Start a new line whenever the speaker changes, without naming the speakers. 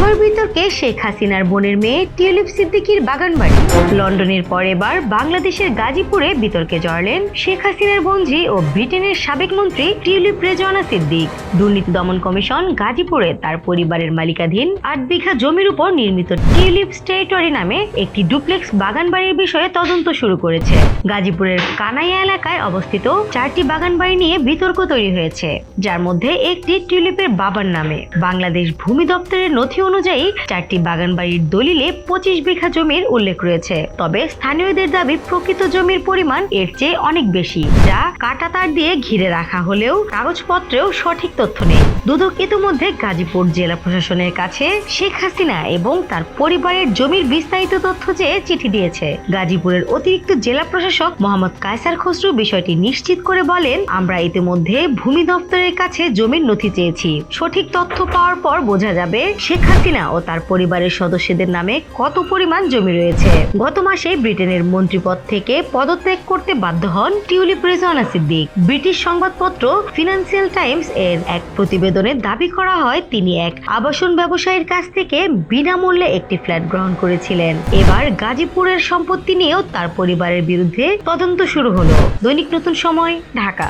Ah! বিতর্কে শেখ হাসিনার বোনের মেয়ে টিউলিপ সিদ্দিকির বাগানবাড়ি। লন্ডনের পর এবার বাংলাদেশের গাজীপুরে বিতর্কে জড়ালেন শেখ হাসিনার বঞ্জি ও ব্রিটেনের সাবেক মন্ত্রী টিউলিপ রেজওয়ানা সিদ্দিক। দুর্নীতি দমন কমিশন গাজীপুরে তার পরিবারের মালিকাধীন আট বিঘা জমির উপর নির্মিত টিউলিপ টেরিটরি নামে একটি ডুপ্লেক্স বাগানবাড়ির বিষয়ে তদন্ত শুরু করেছে। গাজীপুরের কানাইয়া এলাকায় অবস্থিত চারটি বাগানবাড়ি নিয়ে বিতর্ক তৈরি হয়েছে, যার মধ্যে একটি টিউলিপের বাবার নামে। বাংলাদেশ ভূমি দপ্তরের নথি অনুযায়ী চারটি বাগানবাড়ির দলিলে পঁচিশ বিঘা জমির উল্লেখ রয়েছে। তবে স্থানীয়দের দাবি, প্রকৃত জমির পরিমাণ এর চেয়ে অনেক বেশি, যা কাটা তার দিয়ে ঘিরে রাখা হলেও কাগজপত্রেও সঠিক তথ্য নেই। দুদক ইতিমধ্যে গাজীপুর জেলা প্রশাসনের কাছে শেখ হাসিনা এবং তার পরিবারের জমির বিস্তারিত তথ্য চেয়ে চিঠি দিয়েছে। গাজীপুরের অতিরিক্ত জেলা প্রশাসক মোহাম্মদ কায়সার খসরু বিষয়টি নিশ্চিত করে বলেন, আমরা ইতিমধ্যে ভূমি দপ্তরের কাছে জমির নথি চেয়েছি। সঠিক তথ্য পাওয়ার পর বোঝা যাবে শেখ হাসিনা ও তার পরিবারের সদস্যদের নামে কত পরিমাণ জমি রয়েছে। গত মাসে ব্রিটেনের মন্ত্রীপদ থেকে পদত্যাগ করতে বাধ্য হন টিউলিপ রেজওয়ানা সিদ্দিক। ব্রিটিশ সংবাদপত্র ফিনান্সিয়াল টাইমস এর এক প্রতিবেদনে দাবি করা হয়, তিনি এক আবাসন ব্যবসায়ীর কাছ থেকে বিনামূল্যে একটি ফ্ল্যাট গ্রহণ করেছিলেন। এবার গাজীপুরের সম্পত্তি নিয়েও তার পরিবারের বিরুদ্ধে তদন্ত শুরু হলো। দৈনিক নতুন সময়, ঢাকা।